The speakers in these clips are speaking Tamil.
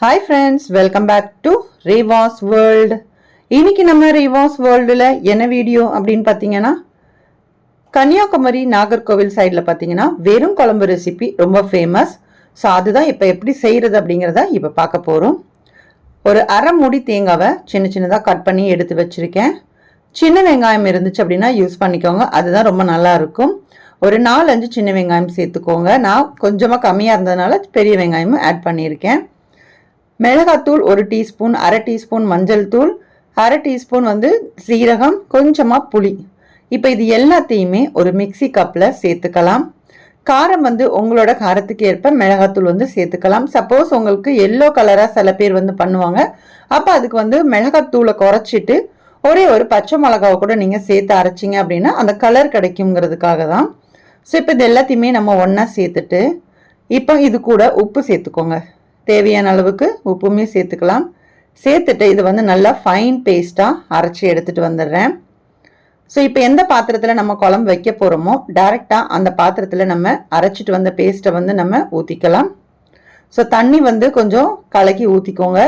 Hi friends welcome back to Revas world இன்னைக்கு நம்ம ரேவாஸ் வேர்ல்டில் என்ன வீடியோ அப்படின்னு பார்த்தீங்கன்னா கன்னியாகுமரி நாகர்கோவில் சைடில் பார்த்தீங்கன்னா வெறும் குழம்பு ரெசிபி ரொம்ப ஃபேமஸ் ஸோ அதுதான் இப்போ எப்படி செய்கிறது அப்படிங்கிறத இப்போ பார்க்க போகிறோம் ஒரு அரை மூடி தேங்காவை சின்ன சின்னதாக கட் பண்ணி எடுத்து வச்சுருக்கேன். சின்ன வெங்காயம் இருந்துச்சு அப்படின்னா யூஸ் பண்ணிக்கோங்க அதுதான் ரொம்ப நல்லா இருக்கும். ஒரு நாலஞ்சு சின்ன வெங்காயம் சேர்த்துக்கோங்க. நான் கொஞ்சமாக கம்மியாக இருந்ததுனால பெரிய வெங்காயமும் ஆட் பண்ணியிருக்கேன். மிளகாத்தூள் ஒரு டீஸ்பூன் அரை டீஸ்பூன் மஞ்சள் தூள் அரை டீஸ்பூன் வந்து சீரகம் கொஞ்சமாக புளி. இப்போ இது எல்லாத்தையுமே ஒரு மிக்சி கப்பில் சேர்த்துக்கலாம். காரம் வந்து உங்களோட காரத்துக்கு ஏற்ப மிளகாத்தூள் வந்து சேர்த்துக்கலாம். சப்போஸ் உங்களுக்கு எல்லோ கலராக சில பேர் வந்து பண்ணுவாங்க. அப்போ அதுக்கு வந்து மிளகாத்தூளை குறைச்சிட்டு ஒரே ஒரு பச்சை மிளகாவை கூட நீங்கள் சேர்த்து அரைச்சிங்க அப்படின்னா அந்த கலர் கிடைக்குங்கிறதுக்காக தான். ஸோ இப்போ இது எல்லாத்தையுமே நம்ம ஒன்றா சேர்த்துட்டு இப்போ இது கூட உப்பு சேர்த்துக்கோங்க. தேவையான அளவுக்கு உப்புமே சேர்த்துக்கலாம். சேர்த்துட்டு இது வந்து நல்லா ஃபைன் பேஸ்ட்டாக அரைச்சி எடுத்துகிட்டு வந்துடுறேன். ஸோ இப்போ எந்த பாத்திரத்தில் நம்ம குழம்பு வைக்க போகிறோமோ டேரெக்டாக அந்த பாத்திரத்தில் நம்ம அரைச்சிட்டு வந்த பேஸ்ட்டை வந்து நம்ம ஊற்றிக்கலாம் ஸோ தண்ணி வந்து கொஞ்சம் கலக்கி ஊற்றிக்கோங்க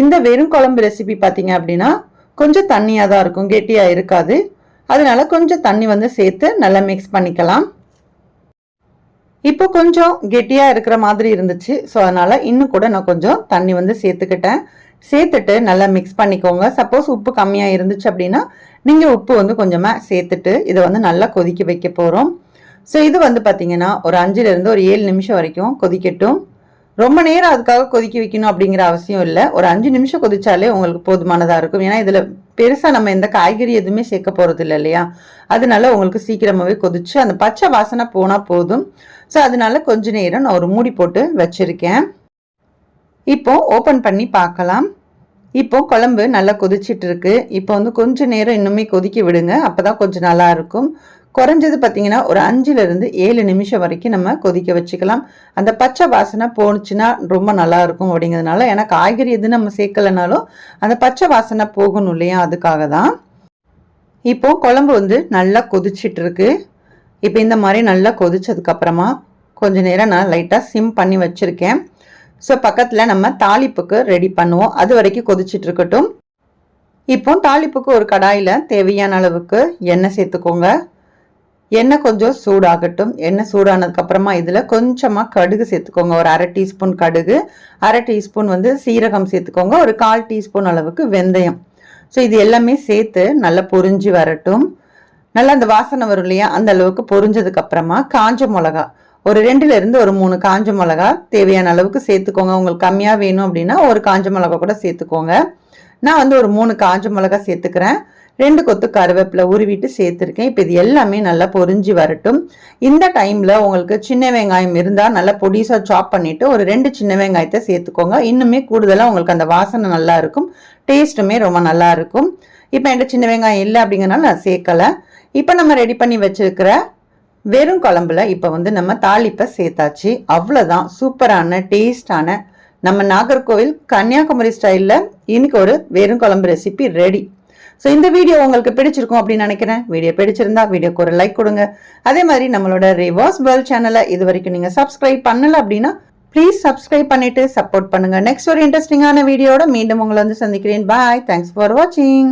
இந்த வெறும் குழம்பு ரெசிபி பார்த்தீங்க அப்படின்னா கொஞ்சம் தண்ணியாக தான் இருக்கும். கெட்டியாக இருக்காது. அதனால கொஞ்சம் தண்ணி வந்து சேர்த்து நல்லா மிக்ஸ் பண்ணிக்கலாம். இப்போ கொஞ்சம் கெட்டியாக இருக்கிற மாதிரி இருந்துச்சு. ஸோ அதனால் இன்னும் கூட நான் கொஞ்சம் தண்ணி வந்து சேர்த்துக்கிட்டேன். சேர்த்துட்டு நல்லா மிக்ஸ் பண்ணிக்கோங்க. சப்போஸ் உப்பு கம்மியாக இருந்துச்சு அப்படின்னா நீங்கள் உப்பு வந்து கொஞ்சமாக சேர்த்துட்டு இதை வந்து நல்லா கொதிக்க வைக்க போகிறோம் ஸோ இது வந்து பார்த்தீங்கன்னா ஒரு அஞ்சுலேருந்து ஒரு ஏழு நிமிஷம் வரைக்கும் கொதிக்கட்டும். ரொம்ப நேரம் அதுக்காக கொதிக்க வைக்கணும் அப்படிங்கிற அவசியம் இல்லை. ஒரு அஞ்சு நிமிஷம் கொதிச்சாலே உங்களுக்கு போதுமானதாக இருக்கும். ஏன்னா இதில் பெருசாக நம்ம எந்த காய்கறி எதுவுமே சேர்க்க போகிறது இல்லை இல்லையா? அதனால உங்களுக்கு சீக்கிரமாகவே கொதிச்சு அந்த பச்சை வாசனை போனால் போதும். ஸோ அதனால கொஞ்ச நேரம் நான் ஒரு மூடி போட்டு வச்சுருக்கேன். இப்போ ஓப்பன் பண்ணி பார்க்கலாம். இப்போ குழம்பு நல்லா கொதிச்சிட்டு இருக்கு. இப்போ வந்து கொஞ்ச நேரம் இன்னுமே கொதிக்க விடுங்க. அப்போ தான் கொஞ்சம் நல்லா இருக்கும். குறைஞ்சது பார்த்தீங்கன்னா ஒரு அஞ்சுலேருந்து ஏழு நிமிஷம் வரைக்கும் நம்ம கொதிக்க வச்சுக்கலாம். அந்த பச்சை வாசனை போணுச்சுன்னா ரொம்ப நல்லா இருக்கும் அப்படிங்கிறதுனால ஏன்னா காய்கறி எது நம்ம சேர்க்கலனாலும் அந்த பச்சை வாசனை போகணும் இல்லையா? அதுக்காக தான். இப்போ குழம்பு வந்து நல்லா கொதிச்சிட்ருக்கு. இப்போ இந்த மாதிரி நல்லா கொதிச்சதுக்கப்புறமா கொஞ்ச நேரம் நான் லைட்டாக சிம் பண்ணி வச்சுருக்கேன். ஸோ பக்கத்தில் நம்ம தாளிப்புக்கு ரெடி பண்ணுவோம். அது வரைக்கும் கொதிச்சிட்டு இருக்கட்டும் இப்போ தாளிப்புக்கு ஒரு கடாயில் தேவையான அளவுக்கு எண்ணெய் சேர்த்துக்கோங்க. எண்ணெய் கொஞ்சம் சூடாகட்டும். எண்ணெய் சூடானதுக்கப்புறமா இதில் கொஞ்சமாக கடுகு சேர்த்துக்கோங்க. ஒரு அரை டீஸ்பூன் கடுகு அரை டீஸ்பூன் வந்து சீரகம் சேர்த்துக்கோங்க. ஒரு கால் டீஸ்பூன் அளவுக்கு வெந்தயம். ஸோ இது எல்லாமே சேர்த்து நல்லா பொரிஞ்சு வரட்டும். நல்லா அந்த வாசனை வரும் இல்லையா? அந்த அளவுக்கு பொரிஞ்சதுக்கு அப்புறமா காஞ்ச மிளகா. ஒரு ரெண்டுல இருந்து ஒரு மூணு காஞ்ச மிளகா தேவையான அளவுக்கு சேர்த்துக்கோங்க. உங்களுக்கு கம்மியா வேணும் அப்படின்னா ஒரு காஞ்ச மிளகா கூட சேர்த்துக்கோங்க. நான் வந்து ஒரு மூணு காஞ்ச மிளகா சேர்த்துக்கிறேன். ரெண்டு கொத்து கருவேப்பிலை உருவிட்டு சேர்த்துருக்கேன். இப்போ இது எல்லாமே நல்லா பொரிஞ்சு வரட்டும். இந்த டைமில் உங்களுக்கு சின்ன வெங்காயம் இருந்தால் நல்லா பொடிசாக சாப் பண்ணிவிட்டு ஒரு ரெண்டு சின்ன வெங்காயத்தை சேர்த்துக்கோங்க. இன்னுமே கூடுதலாக உங்களுக்கு அந்த வாசனை நல்லா இருக்கும். டேஸ்ட்டுமே ரொம்ப நல்லா இருக்கும். இப்போ என்கிட்ட சின்ன வெங்காயம் இல்லை அப்படிங்கிறனால நான் சேர்க்கலை. இப்போ நம்ம ரெடி பண்ணி வச்சுருக்கிற வெறும் குழம்புல இப்போ வந்து நம்ம தாளிப்பை சேர்த்தாச்சு. அவ்வளோதான் சூப்பரான டேஸ்டான நம்ம நாகர்கோவில் கன்னியாகுமரி ஸ்டைலில் இன்னைக்கு ஒரு வெறும் குழம்பு ரெசிபி ரெடி ஸோ இந்த வீடியோ உங்களுக்கு பிடிச்சிருக்கும் அப்படின்னு நினைக்கிறேன். வீடியோ பிடிச்சிருந்தா வீடியோக்கு ஒரு லைக் கொடுங்க. அதே மாதிரி நம்மளோட ரிவர்ஸ் வேர்ல்ட் சேனலை இது வரைக்கும் நீங்கள் சப்ஸ்கிரைப் பண்ணல அப்படின்னா ப்ளீஸ் சப்ஸ்கிரைப் பண்ணிட்டு சப்போர்ட் பண்ணுங்க. நெக்ஸ்ட் ஒரு இன்ட்ரெஸ்டிங்கான வீடியோட மீண்டும் உங்களை வந்து சந்திக்கிறேன். பாய் தேங்க்ஸ் ஃபார் வாட்சிங்